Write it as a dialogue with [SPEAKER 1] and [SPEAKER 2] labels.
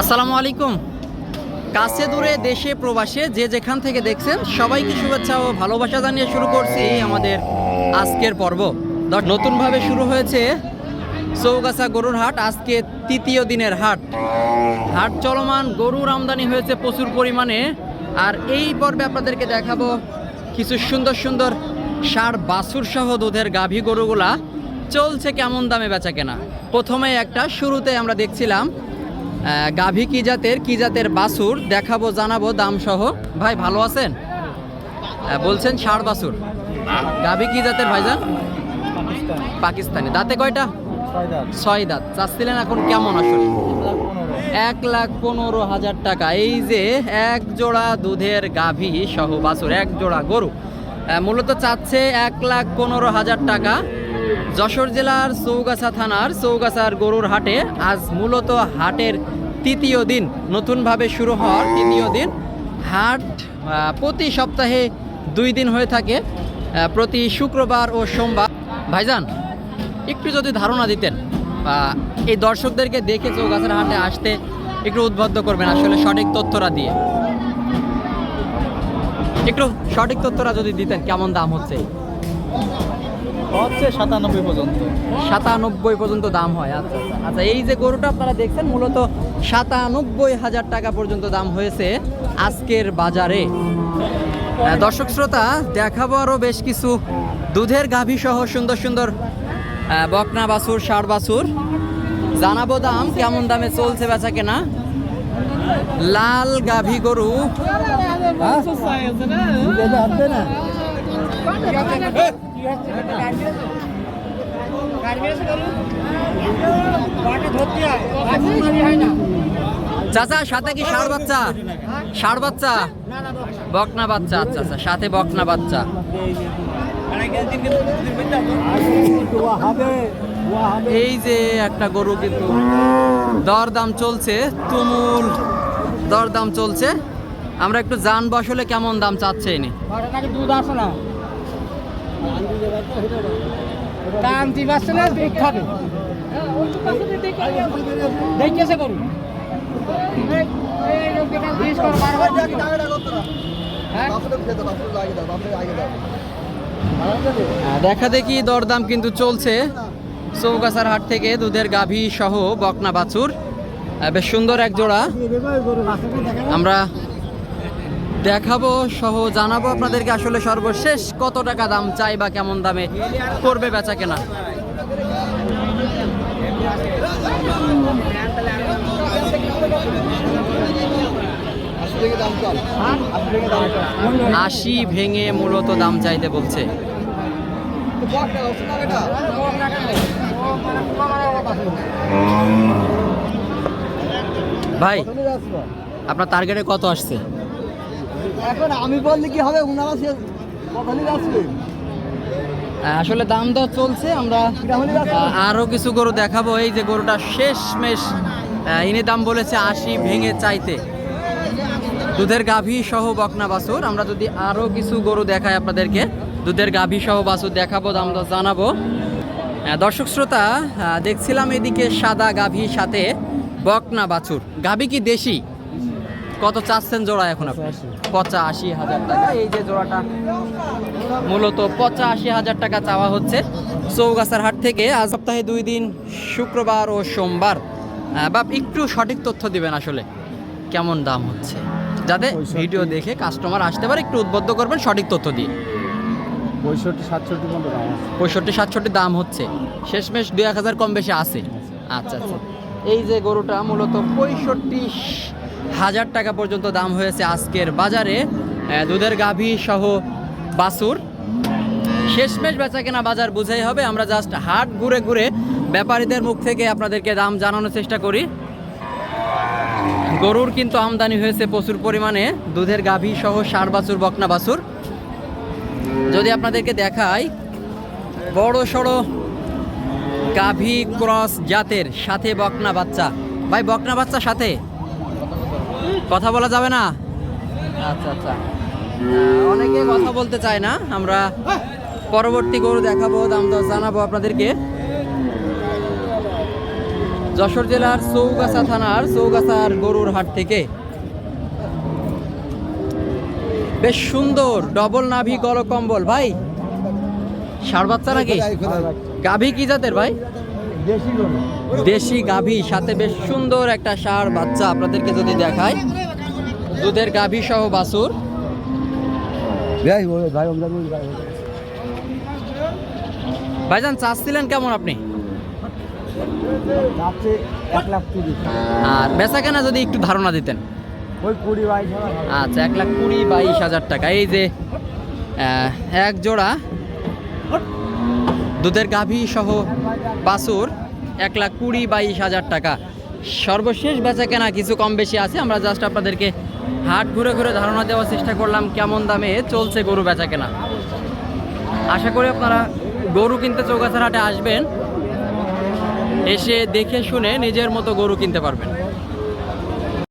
[SPEAKER 1] আসসালামু আলাইকুম। কাছে দূরে দেশে প্রবাসে যে যেখান থেকে দেখছেন, সবাইকে শুভেচ্ছা ও ভালোবাসা জানিয়ে শুরু করছি আমাদের আজকের পর্ব। নতুনভাবে শুরু হয়েছে চৌগাছা গরুর হাট, আজকে তৃতীয় দিনের হাট। হাট চলমান, গরুর আমদানি হয়েছে প্রচুর পরিমাণে। আর এই পর্বে আপনাদেরকে দেখাবো কিছু সুন্দর সুন্দর সার, বাছুর সহ দুধের গাভী গরুগুলা। চলছে কেমন দামে বেচা কেনা? প্রথমে একটা, শুরুতে আমরা দেখছিলাম গাভী কি জাতের কি জাতের বাছুর? দেখাবো জানাব দাম সহ ভাই ভালো আছেন? বলছেন ষাড় বাছুর। গাভী কি জাতের ভাইজান? পাকিস্তানি। দাঁতে কয়টা? ছয় দাঁত। চাচ্ছিলেন এখন কেমন আসলে? এক লাখ পনেরো হাজার টাকা। এই যে এক জোড়া দুধের গাভী সহ বাছুর এক জোড়া গরু। মূলত চাচ্ছে এক লাখ পনেরো হাজার টাকা। যশোর জেলার চৌগাছা থানার চৌগাছার গরুর হাটে আজ মূলত হাটের তৃতীয় দিন নতুনভাবে শুরু হওয়ার তৃতীয় দিন। হাট প্রতি সপ্তাহে দুই দিন হয়ে থাকে প্রতি শুক্রবার ও সোমবার। ভাইজান একটু যদি ধারণা দিতেন এই দর্শকদেরকে দেখে চৌগাছার হাটে আসতে একটু উদ্বুদ্ধ করবেন আসলে সঠিক তথ্যরা দিয়ে। একটু সঠিক তথ্যরা যদি দিতেন কেমন দাম হচ্ছে?
[SPEAKER 2] হচ্ছে সাতানব্বই পর্যন্ত।
[SPEAKER 1] সাতানব্বই পর্যন্ত দাম হয় আচ্ছা আচ্ছা। আচ্ছা এই যে গরুটা আপনারা দেখছেন মূলত সাতানব্বই হাজার টাকা পর্যন্ত দাম হয়েছে আজকের বাজারে। দর্শক শ্রোতা দেখাবো আরও বেশ কিছু দুধের গাভী সহ সুন্দর সুন্দর বকনা বাছুর ষাড় বাছুর। জানাব দাম কেমন দামে চলছে বেচা কেনা? লাল গাভী গরু। চাচা, সাথে কি ষাড় বাচ্চা? ষাড় বাচ্চা? বকনা বাচ্চা আচ্ছা আচ্ছা সাথে বকনা বাচ্চা। এই যে একটা গরু কিন্তু দরদাম চলছে, তুমুল দরদাম চলছে। আমরা একটু জানব আসলে কেমন দাম চাচ্ছে এনে
[SPEAKER 2] দুধ আসে না পাচ্ছে না দুধ খাবে দেখতেছে করুন
[SPEAKER 1] দেখা দেখি দরদাম কিন্তু চলছে। চৌগাছার হাট থেকে দুধের গাভী সহ বকনা বাছুর। বেশ সুন্দর এক জোড়া। আমরা দেখাবো সহ জানাব আপনাদেরকে আসলে সর্বশেষ কত টাকা দাম চাই বা কেমন দামে করবে বেচা কেনা? আশি ভেঙে মূলত দাম চাইতে বলছে। ভাই, আপনার টার্গেটে কত আসছে?
[SPEAKER 2] এখন আমি বললে কি হবে? উনারা সে কথালি আসবে?
[SPEAKER 1] আসলে দাম দর চলছে আমরা আহ, আরও কিছু গরু দেখাবো। এই যে গরুটা শেষ মেশ ইনি দাম বলেছে আশি ভেঙে চাইতে। দুধের গাভী সহ বকনা বাছুর। আমরা যদি আরও কিছু গরু দেখাই আপনাদেরকে দুধের গাভী সহ বাছুর দেখাবো দাম দর জানাব। দর্শক শ্রোতা দেখছিলাম এদিকে সাদা গাভী সাথে বকনা বাছুর। গাভী কি দেশি? কত চাচ্ছেন জোড়া এখন আপনি? পঁচাশি। হাজার টাকা। এই যে জোড়াটা মূলত পঁচাশি হাজার টাকা চাওয়া হচ্ছে চৌগাছার হাট থেকে। আজ সপ্তাহে দুই দিন শুক্রবার ও সোমবার। বাপ একটু সঠিক তথ্য দিবেন আসলে। কেমন দাম হচ্ছে? যাতে ভিডিও দেখে কাস্টমার আসতে পারে একটু উদ্বুদ্ধ করবেন সঠিক তথ্য দিয়ে।
[SPEAKER 2] পঁয়ষট্টি সাতষট্টি দাম
[SPEAKER 1] পঁয়ষট্টি সাতষট্টি দাম হচ্ছে। শেষমেশ দুই এক হাজার কম বেশি আছে। আচ্ছা আচ্ছা। এই যে গরুটা মূলত পঁয়ষট্টি হাজার টাকা পর্যন্ত দাম হয়েছে আজকের বাজারে। দুধের গাভী সহ বাছুর। শেষমেশ বেচা কেনা বাজার বুঝাই হবে। আমরা জাস্ট হাট ঘুরে ঘুরে ব্যাপারীদের মুখ থেকে আপনাদেরকে দাম জানানোর চেষ্টা করি। গরুর কিন্তু আমদানি হয়েছে প্রচুর পরিমাণে। দুধের গাভী সহ সার বাছুর, বকনা বাছুর। যদি আপনাদেরকে দেখাই, বড় সড়ো গাভী ক্রস জাতের সাথে বকনা বাচ্চা। ভাই, বকনা বাচ্চা সাথে? কথা বলা যাবে না? আচ্ছা আচ্ছা। অনেকে কথা বলতে চায় না। আমরা পরবর্তী গরু দেখাবো, দাম দর জানাব আপনাদেরকে। যশোর জেলার চৌগাছা থানার চৌগাছার গরুর হাট থেকে। বেশ সুন্দর ডবল নাভি কম্বল ভাই ষাড় বাচ্চা নাকি? গাভী কি জাতের ভাই?
[SPEAKER 2] দেশি
[SPEAKER 1] গাভী সাথে বেশ সুন্দর একটা সার বাচ্চা আপনাদেরকে যদি দেখায় দুধের গাভী সহ বাছুর। ভাইজান চাচ্ছিলেন কেমন আপনি? আর বেচা কেনা যদি একটু ধারণা দিতেন। আচ্ছা এক লাখ কুড়ি বাইশ হাজার টাকা। এই যে এক জোড়া দুধের গাভী সহ বাছুর এক লাখ কুড়ি বাইশ হাজার টাকা। সর্বশেষ বেচা কেনা কিছু কম বেশি আছে। আমরা জাস্ট আপনাদেরকে হাট ঘুরে ঘুরে ধারণা দেওয়ার চেষ্টা করলাম কেমন দামে চলছে গরু বেচা কেনা। আশা করি আপনারা গরু কিনতে চৌগাছার হাটে আসবেন। এসে দেখে শুনে নিজের মতো গরু কিনতে পারবেন।